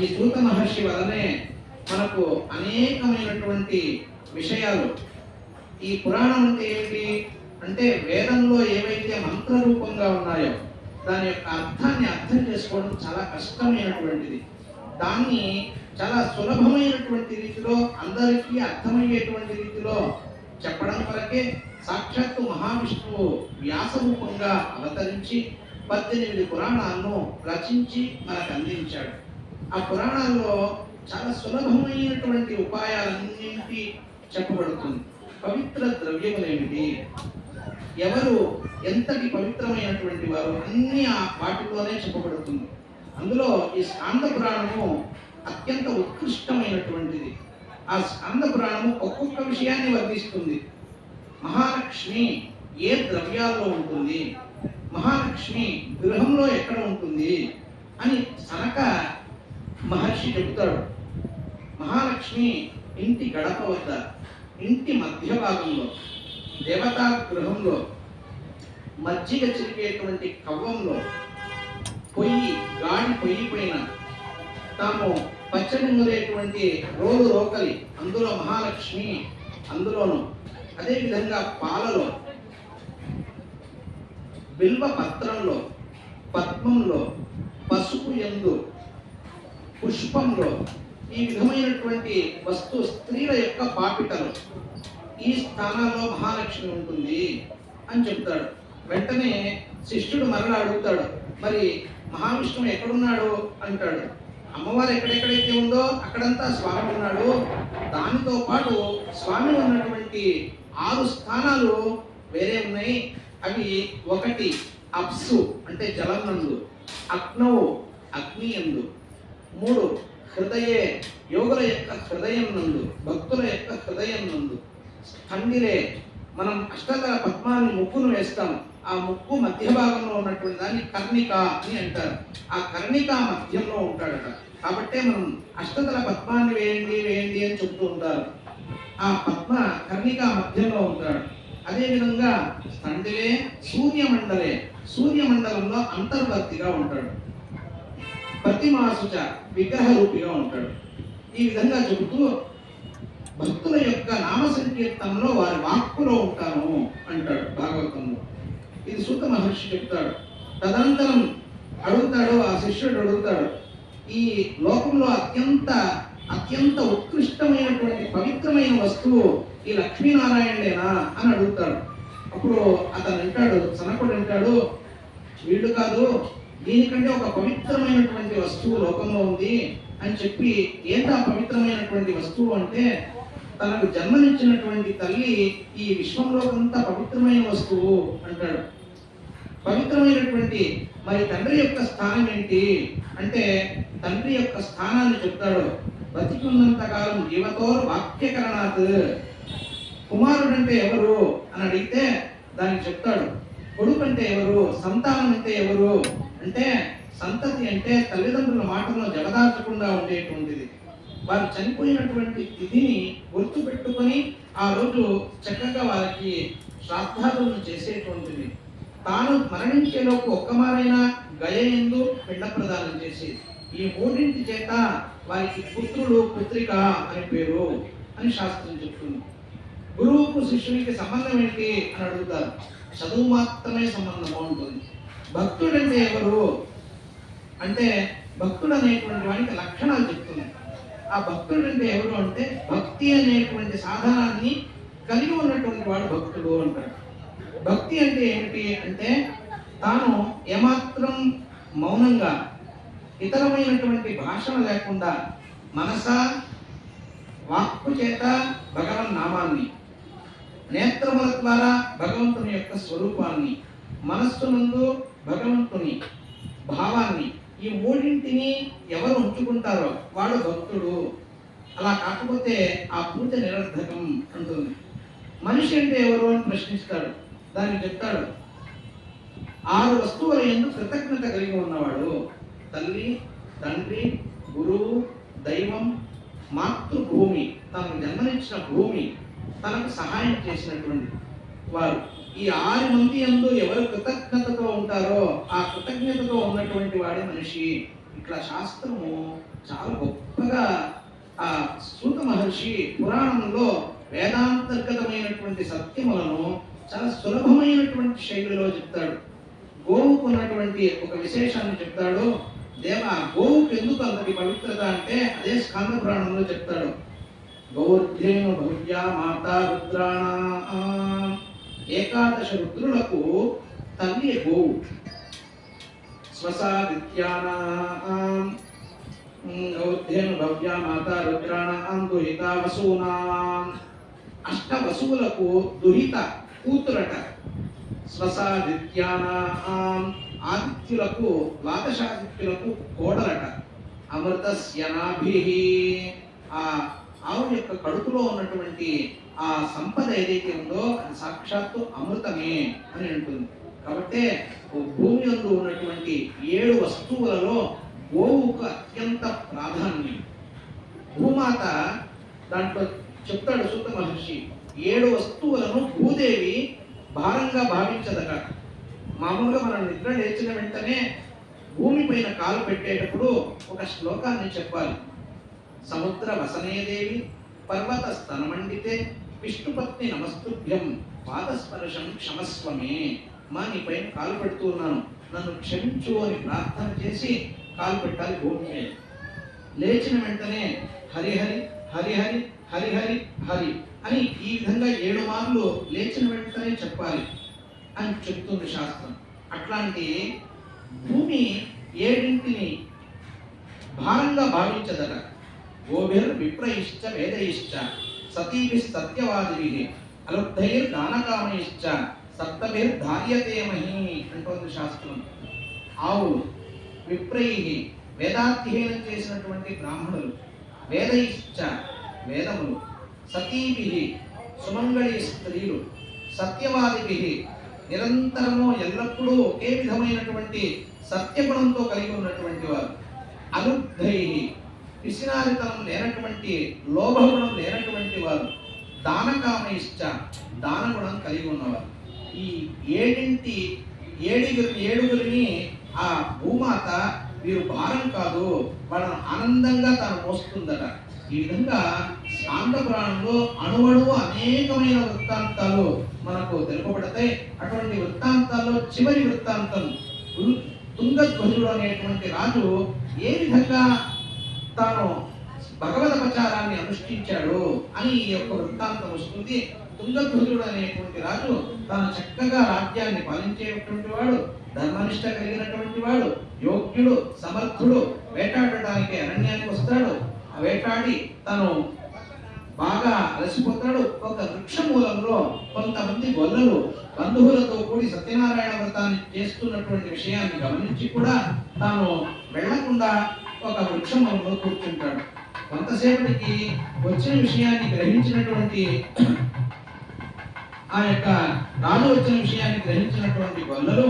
ఈ సూత మహర్షి వలనే మనకు అనేకమైనటువంటి విషయాలు. ఈ పురాణం అంటే ఏమిటి? అంటే వేదంలో ఏవైతే మంత్ర రూపంగా ఉన్నాయో దాని యొక్క అర్థాన్ని అర్థం చేసుకోవడం చాలా కష్టమైనటువంటిది. దాన్ని చాలా సులభమైనటువంటి రీతిలో అందరికీ అర్థమయ్యేటువంటి రీతిలో చెప్పడం వరకే సాక్షాత్తు మహావిష్ణువు వ్యాస రూపంగా అవతరించి పద్దెనిమిది పురాణాలను రచించి మనకు అందించాడు. ఆ పురాణాల్లో చాలా సులభమైనటువంటి ఉపాయాలన్నింటి చెప్పబడుతుంది. పవిత్ర ద్రవ్యములేమిటి? ఎవరు ఎంతటి పవిత్రమైనటువంటి వారు అన్ని ఆ వాటిలోనే చెప్పబడుతుంది. అందులో ఈ స్కాంద పురాణము అత్యంత ఉత్కృష్టమైనటువంటిది. ఆ స్కంద పురాణము ఒక్కొక్క విషయాన్ని వర్ణిస్తుంది. మహాలక్ష్మి ఏ ద్రవ్యాల్లో ఉంటుంది? మహాలక్ష్మి గృహంలో ఎక్కడ ఉంటుంది అని సనక మహర్షి చెబుతాడు. మహాలక్ష్మి ఇంటి గడప వద్ద ఇంటి మధ్య భాగంలో దేవతా గృహంలో మజ్జిగ చిరిగేటువంటి కవ్వంలో పొయ్యి గాడి పొయ్యి పైన తాము పచ్చడి నూరేటువంటి రోలు రోకలి అందులో మహాలక్ష్మి అందులోను. అదేవిధంగా పాలలో బిల్వ పత్రంలో పద్మంలో పసుపు ఎందు పుష్పంలో ఈ విధమైనటువంటి వస్తు స్త్రీల యొక్క పాపిటలు ఈ స్థానాల్లో మహాలక్ష్మి ఉంటుంది అని చెప్తాడు. వెంటనే శిష్యుడు మరలా అడుగుతాడు మరి మహావిష్ణువు ఎక్కడున్నాడు? అంటాడు. అమ్మవారు ఎక్కడెక్కడైతే ఉందో అక్కడంతా స్వామి ఉన్నాడు. దానితో పాటు స్వామి ఉన్నటువంటి ఆరు స్థానాలు వేరే ఉన్నాయి. అవి ఒకటి అప్సు అంటే జలం నందు అగ్నవు అగ్ని ఎందు మూడు హృదయే యోగుల యొక్క హృదయం నందు భక్తుల యొక్క హృదయం నందు స్కండిలే మనం అష్టదళ పద్మాన్ని ముక్కును వేస్తాం. ఆ ముక్కు మధ్య భాగంలో ఉన్నటువంటి దాన్ని కర్ణిక అని అంటారు. ఆ కర్ణిక మధ్యంలో ఉంటాడట. కాబట్టే మనం అష్టదళ పద్మాన్ని వేయండి వేయండి అని చెప్తూ ఉంటారు. ఆ పద్మ కర్ణిక మధ్యంలో ఉంటాడు. అదేవిధంగా స్తండిలే సూర్యమండలే సూర్యమండలంలో అంతర్భక్తిగా ఉంటాడు. ప్రతిమాసుచ విగ్రహ రూపిగా ఉంటాడు. ఈ విధంగా చెబుతూ భక్తుల యొక్క నామ సంకీర్తనలో వారి వాక్కులో ఉంటాను అంటాడు భాగవతంలో. ఇది సూత మహర్షి చెప్తాడు. తదనంతరం అడుగుతాడు ఆ శిష్యుడు అడుగుతాడు ఈ లోకంలో అత్యంత అత్యంత ఉత్కృష్టమైనటువంటి పవిత్రమైన వస్తువు ఈ లక్ష్మీనారాయణేనా అని అడుగుతాడు. అప్పుడు అతను అంటాడు సనకుడు అంటాడు వీడు కాదు దీనికంటే ఒక పవిత్రమైనటువంటి వస్తువు లోకంలో ఉంది అని చెప్పి ఏంటా పవిత్రమైనటువంటి వస్తువు అంటే తనకు జన్మనిచ్చినటువంటి తల్లి ఈ విశ్వంలో అంత పవిత్రమైన వస్తువు అంటాడు. పవిత్రమైనటువంటి మరి తండ్రి యొక్క స్థానం ఏంటి? అంటే తండ్రి యొక్క స్థానాన్ని చెప్తాడు. బతికున్నంత కాలం జీవతో వాక్యకరణాత్ కుమారుడు అంటే ఎవరు అని అడిగితే దానికి చెప్తాడు. కొడుకు అంటే ఎవరు? సంతానం అంటే ఎవరు? అంటే సంతతి అంటే తల్లిదండ్రుల మాటలను జగదార్చకుండా ఉండేటువంటిది. వారు చనిపోయినటువంటి తిథిని గుర్తు పెట్టుకొని ఆ రోజు చక్కగా వారికి శ్రాద్ధాలను చేసేటువంటిది. తాను మరణించేలోపు ఒక్కమారైనా గయ ఎందు పిండ ప్రదానం చేసి ఈ మూడింటి చేత వారికి పుత్రుడు పుత్రిక అని పేరు అని శాస్త్రం చెప్తుంది. గురువుకు శిష్యునికి సంబంధం ఏంటి అని అడుగుతారు. చదువు మాత్రమే సంబంధం బాగుంటుంది. భక్తుడు అంటే ఎవరు? అంటే భక్తుడు అనేటువంటి వాడికి లక్షణాలు చెప్తుంది ఆ భక్తుడు అంటే ఎవరు అంటే భక్తి అనేటువంటి సాధనాన్ని కలిగి ఉన్నటువంటి వాడు భక్తుడు అంటాడు భక్తి అంటే ఏమిటి అంటే తాను ఏమాత్రం మౌనంగా ఇతరమైనటువంటి భాషణ లేకుండా మనస వాక్కు చేత భగవన్ నామాన్ని నేత్రముల ద్వారా భగవంతుని యొక్క స్వరూపాన్ని మనస్సు మనస్సునందు భగవంతుని భావాన్ని ఈ మూడింటిని ఎవరు ఉంచుకుంటారో వాడు భక్తుడు. అలా కాకపోతే ఆ పూజ నిరర్ధకం అంటుంది. మనిషి అంటే ఎవరు అని ప్రశ్నిస్తాడు. దానికి చెప్తాడు. ఆరు వస్తువుల ఎందు కృతజ్ఞత కలిగి ఉన్నవాడు తల్లి తండ్రి గురువు దైవం మాతృభూమి తనకు జన్మనిచ్చిన భూమి తనకు సహాయం చేసినటువంటి వారు. ఈ ఆరు మంది ఎందు ఎవరు కృతజ్ఞతతో ఉంటారో ఆ కృతజ్ఞతతో ఉన్నటువంటి వాడే మనిషి. ఇట్లా శాస్త్రము చాలా గొప్పగా ఆ సూత మహర్షి పురాణంలో వేదాంతర్గతమైనటువంటి సత్యములను చాలా సులభమైనటువంటి శైలిలో చెప్తాడు. గోవుకు ఉన్నటువంటి ఒక విశేషాన్ని చెప్తాడు. దేవ గోవుకు ఎందుకు అంతటి పవిత్రత అంటే అదే స్కంద పురాణంలో చెప్తాడు. గౌర్ధేను భవ్యా మాతా రుద్రాణ. ఏకాదశ రుద్రులకు తల్లి గోవు స్వసాదిత్యానాం. గౌర్ధేను భవ్యా మాతా రుద్రాణాం దుహిత వసూనాం అష్ట వసువులకు దుహిత కూతురట. స్వసాదిత్యానాం. ఆదిత్యులకు ద్వాదశాదిత్యులకు కోడలట. అమృతస్యనాభిః. ఆ ఆవు యొక్క కడుపులో ఉన్నటువంటి ఆ సంపద ఏదైతే ఉందో అది సాక్షాత్తు అమృతమే అని అంటుంది. కాబట్టి భూమి యందు ఉన్నటువంటి ఏడు వస్తువులలో గోవుకు అత్యంత ప్రాధాన్యం. భూమాత దాంట్లో చెప్తాడు సూత మహర్షి ఏడు వస్తువులను భూదేవి భారంగా భావించదట. మామూలుగా మనం నిద్ర లేచిన వెంటనే భూమి పైన కాలు పెట్టేటప్పుడు ఒక శ్లోకాన్ని చెప్పాలి. సముద్ర వసనేదేవి పర్వత స్తనమండితే విష్ణుపత్ని నమస్తుభ్యం పాదస్పర్శం క్షమస్వమే. మా నీ పైన కాలు పెడుతూ ఉన్నాను. నన్ను క్షమించు అని ప్రార్థన చేసి కాలు పెట్టాలి భూమి మీద. లేచిన వెంటనే హరిహరి హరిహరి హరిహరి హరి అని ఈ విధంగా ఏడు మార్లు లేచిన వెంటనే చెప్పాలి అని చెప్తుంది శాస్త్రం. అట్లాంటి భూమి ఏడింటిని భారంగా భావించదట. గోభిర్ విప్రయిశ్చ వేదయిశ్చ సతీభి సత్యవాదిభి అలుబ్ధైర్ దానకామయిశ్చ సప్తభిర్ ధార్యతే మహి అంటోంది శాస్త్రం. ఆవు విప్రయి వేదాధ్యయనం చేసినటువంటి బ్రాహ్మణులు వేదయిశ్చ వేదములు సతీభి సుమంగళి స్త్రీలు సత్యవాదిభి నిరంతరము ఎల్లప్పుడూ ఒకే విధమైనటువంటి సత్యగుణంతో కలిగి ఉన్నటువంటి వారు. అనుద్ధై పిసినారితనం లేనటువంటి లోభగుణం లేనటువంటి వారు దానకామయిష్ట దానగుణం కలిగి ఉన్నవారు. ఈ ఏడింటి ఏడుగురు ఏడుగురిని ఆ భూమాత వీరు భారం కాదు వాళ్ళను ఆనందంగా తాను మోస్తుందట. ఈ విధంగా శాంత పురాణంలో అణువణువు అనేకమైన వృత్తాంతాలు మనకు తెలుపబడతాయి. అటువంటి వృత్తాంతాల్లో చివరి వృత్తాంతం తుం- తుంగధ్వజుడు అనేటువంటి రాజు ఏ విధంగా తాను భగవత ప్రచారాన్ని అనుష్ఠించాడు అని ఈ యొక్క వృత్తాంతం వస్తుంది. తుంగధ్వజుడు అనేటువంటి రాజు తాను చక్కగా రాజ్యాన్ని పాలించేటువంటి వాడు ధర్మనిష్ట కలిగినటువంటి వాడు యోగ్యుడు సమర్థుడు వేటాడటానికి అరణ్యానికి వస్తాడు. ఆ వేటాడి తను బాగా అలసిపోతాడు. ఒక వృక్ష మూలంలో కొంతమంది గొల్లలు బంధువులతో కూడి సత్యనారాయణ వ్రతాన్ని చేస్తున్నటువంటి విషయాన్ని గమనించి కూడా తాను వెళ్ళకుండా ఒక వృక్షంలో కూర్చుంటాడు. కొంతసేపటికి వచ్చిన విషయాన్ని గ్రహించినటువంటి ఆ యొక్క రాజు వచ్చిన విషయాన్ని గ్రహించినటువంటి వల్లలో